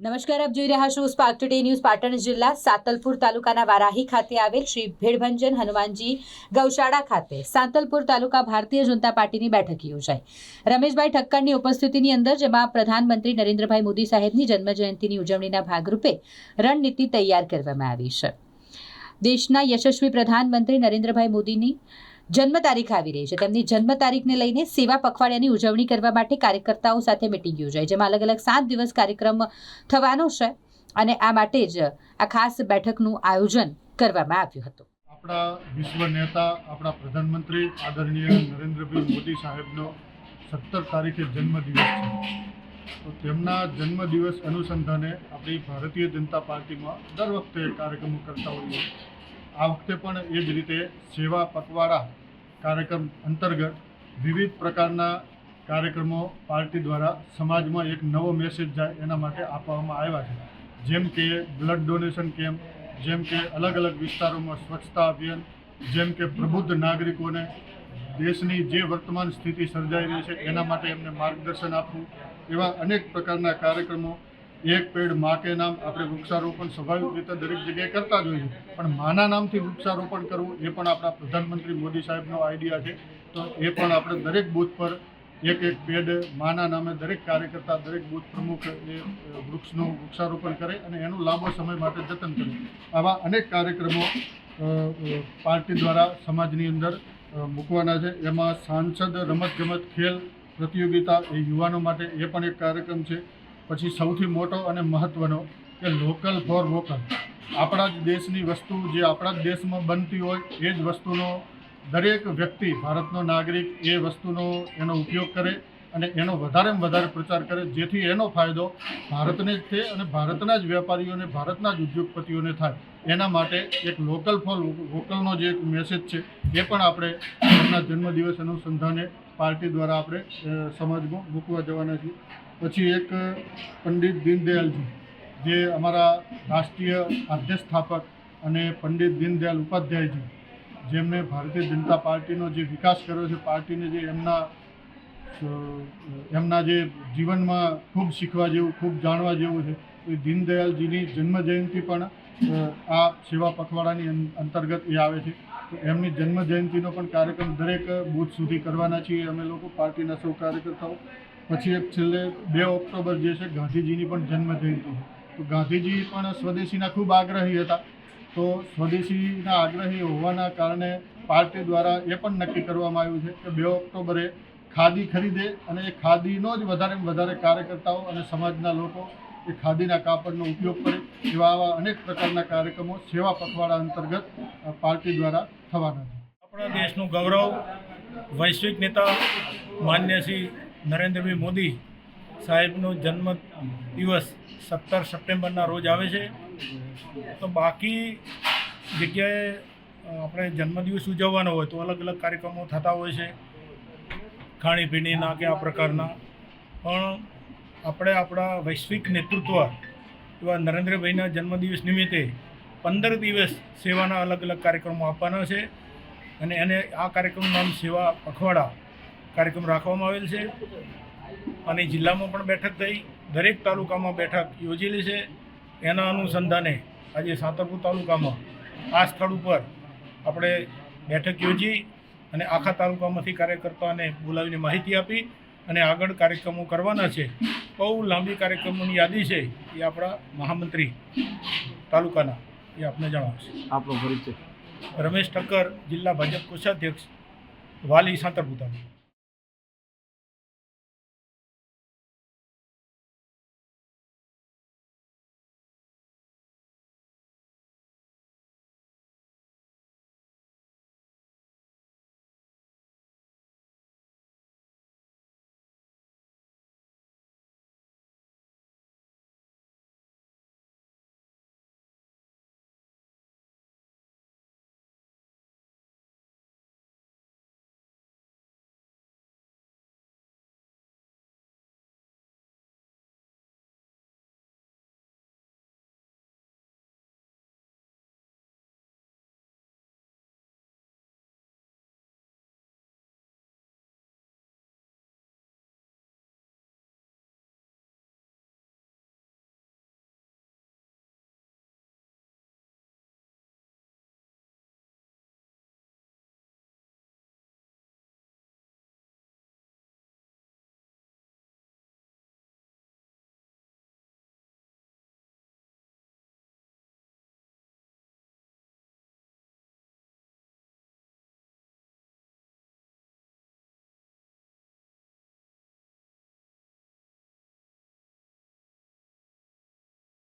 નમસ્કાર, આપ જોઈ રહ્યા છો સ્પાર્ક ટુડે ન્યૂઝ પાટણ જિલ્લા, સાતલપુર તાલુકાના વારાહી ખાતે આવેલ શ્રી ભીડભંજન હનુમાનજી ગૌશાળા ખાતે સાંતલપુર તાલુકા ભારતીય જનતા પાર્ટીની બેઠક યોજાઈ. રમેશભાઈ ઠક્કરની ઉપસ્થિતિની અંદર, જેમાં પ્રધાનમંત્રી નરેન્દ્રભાઈ મોદી સાહેબની જન્મજયંતિની ઉજવણીના ભાગરૂપે રણનીતિ તૈયાર કરવામાં આવી છે. દેશના યશસ્વી પ્રધાનમંત્રી નરેન્દ્રભાઈ મોદીની જન્મ તારીખ આવી રહી છે. તેમની જન્મ તારીખને લઈને સેવા પખવાડિયાની ઉજવણી કરવા માટે કાર્યકર્તાઓ સાથે મિટિંગ યોજાઈ, જેમાં અલગ અલગ સાત દિવસ કાર્યક્રમ થવાનો છે અને આ માટે જ આ ખાસ બેઠકનું આયોજન કરવામાં આવ્યું હતું. આપણા વિશ્વ નેતા, આપણા પ્રધાનમંત્રી આદરણીય નરેન્દ્રભાઈ મોદી સાહેબનો સત્તર તારીખે જન્મદિવસ છે. તો તેમના જન્મદિવસ અનુસંધાને આપણી ભારતીય જનતા પાર્ટીમાં દર વખતે કાર્યક્રમો કરતા હોઈએ આ વખતે પણ એ જ રીતે સેવા પખવાડા કાર્યક્રમ અંતર્ગત વિવિધ પ્રકારના કાર્યક્રમો પાર્ટી દ્વારા સમાજમાં એક નવો મેસેજ જાય એના માટે આપવામાં આવ્યા છે. જેમ કે બ્લડ ડોનેશન કેમ્પ જેમ કે અલગ અલગ વિસ્તારોમાં સ્વચ્છતા અભિયાન, જેમ કે પ્રબુદ્ધ નાગરિકોને દેશની જે વર્તમાન સ્થિતિ સર્જાઈ રહી છે એના માટે એમને માર્ગદર્શન આપવું, એવા અનેક પ્રકારના કાર્યક્રમો એક પેડ મા કે નામ આપણે વૃક્ષારોપણ સ્વાભાવિક રીતે દરેક જગ્યાએ કરતા જ હોઈએ પણ માના નામથી વૃક્ષારોપણ કરવું એ પણ આપણા પ્રધાનમંત્રી મોદી સાહેબનો આઈડિયા છે. તો એ પણ આપણે દરેક બૂથ પર એક એક પેડ માના નામે દરેક કાર્યકર્તા, દરેક બૂથ પ્રમુખ એ વૃક્ષનું વૃક્ષારોપણ કરે અને એનું લાંબો સમય માટે જતન કરે. આવા અનેક કાર્યક્રમો પાર્ટી દ્વારા સમાજની અંદર મૂકવાના છે. એમાં સાંસદ રમતગમત ખેલ, પ્રતિયોગિતા એ યુવાનો માટે એ પણ એક કાર્યક્રમ છે. પછી સૌથી મોટો અને મહત્ત્વનો કે લોકલ ફોર વોકલ આપણા જ દેશની વસ્તુ જે આપણા જ દેશમાં બનતી હોય એ જ વસ્તુનો દરેક વ્યક્તિ, ભારતનો નાગરિક એ વસ્તુનો એનો ઉપયોગ કરે અને એનો વધારેમાં વધારે પ્રચાર કરે, જેથી એનો ફાયદો ભારતને જ થાય અને ભારતના જ વેપારીઓને, ભારતના જ ઉદ્યોગપતિઓને થાય. એના માટે એક લોકલ ફોર વોકલનો જે એક મેસેજ છે એ પણ આપણે એમના જન્મદિવસ અનુસંધાને પાર્ટી દ્વારા આપણે સમાજમાં મૂકવા જવાના છીએ. પછી એક પંડિત દીનદયાલજી જે અમારા રાષ્ટ્રીય આધ્ય સ્થાપક અને પંડિત દીનદયાલ ઉપાધ્યાયજી જેમણે ભારતીય જનતા પાર્ટીનો જે વિકાસ કર્યો છે, પાર્ટીને જે એમના એમના જે જીવનમાં ખૂબ શીખવા જેવું, ખૂબ જાણવા જેવું છે, એ દીનદયાલજીની જન્મજયંતિ પણ આ સેવા પખવાડાની અંતર્ગત એ આવે છે. તો એમની જન્મજયંતિનો પણ કાર્યક્રમ દરેક બૂથ સુધી કરવાના છીએ. અમે લોકો પાર્ટીના સૌ કાર્યકર્તાઓ પછી એક છેલ્લે બે ઓક્ટોબર જે છે, ગાંધીજીની પણ જન્મજયંતિ. છે તો ગાંધીજી પણ સ્વદેશીના ખૂબ આગ્રહી હતા. તો સ્વદેશીના આગ્રહી હોવાના કારણે પાર્ટી દ્વારા એ પણ નક્કી કરવામાં આવ્યું છે કે બે ઓક્ટોબરે ખાદી ખરીદે અને એ ખાદીનો જ વધારેમાં વધારે કાર્યકર્તાઓ અને સમાજના લોકો એ ખાદીના કાપડનો ઉપયોગ કરે એવા આવા અનેક પ્રકારના કાર્યક્રમો સેવા પખવાડા અંતર્ગત પાર્ટી દ્વારા થવાના છે. આપણા દેશનું ગૌરવ વૈશ્વિક નેતા માન્ય શ્રી નરેન્દ્રભાઈ મોદી સાહેબનો જન્મ દિવસ સત્તર સપ્ટેમ્બરના રોજ આવે છે. તો બાકી જગ્યાએ આપણે જન્મદિવસ ઉજવવાનો હોય તો અલગ અલગ કાર્યક્રમો થતા હોય છે. ખાણીપીણીના કે આ પ્રકારના. પણ આપણે આપણા વૈશ્વિક નેતૃત્વ એવા નરેન્દ્રભાઈના જન્મદિવસ નિમિત્તે પંદર દિવસ સેવાના અલગ અલગ કાર્યક્રમો આપવાના છે. અને એને આ કાર્યક્રમનું નામ સેવા પખવાડા કાર્યક્રમ રાખવામાં આવેલ છે. અને જિલ્લામાં પણ બેઠક થઈ. દરેક તાલુકામાં બેઠક યોજેલી છે. એના અનુસંધાને આજે સાંતરપુર તાલુકામાં આ સ્થળ ઉપર આપણે બેઠક યોજી અને આખા તાલુકામાંથી કાર્યકર્તાઓને બોલાવીને માહિતી આપી અને આગળ કાર્યક્રમો કરવાના છે. બહુ લાંબી કાર્યક્રમોની યાદી છે એ આપણા મહામંત્રી તાલુકાના એ આપને જણાવશે. આપણો પરિચય. રમેશ ઠક્કર જિલ્લા ભાજપ કોષાધ્યક્ષ વાલી સાંતરપુર તાલુકા.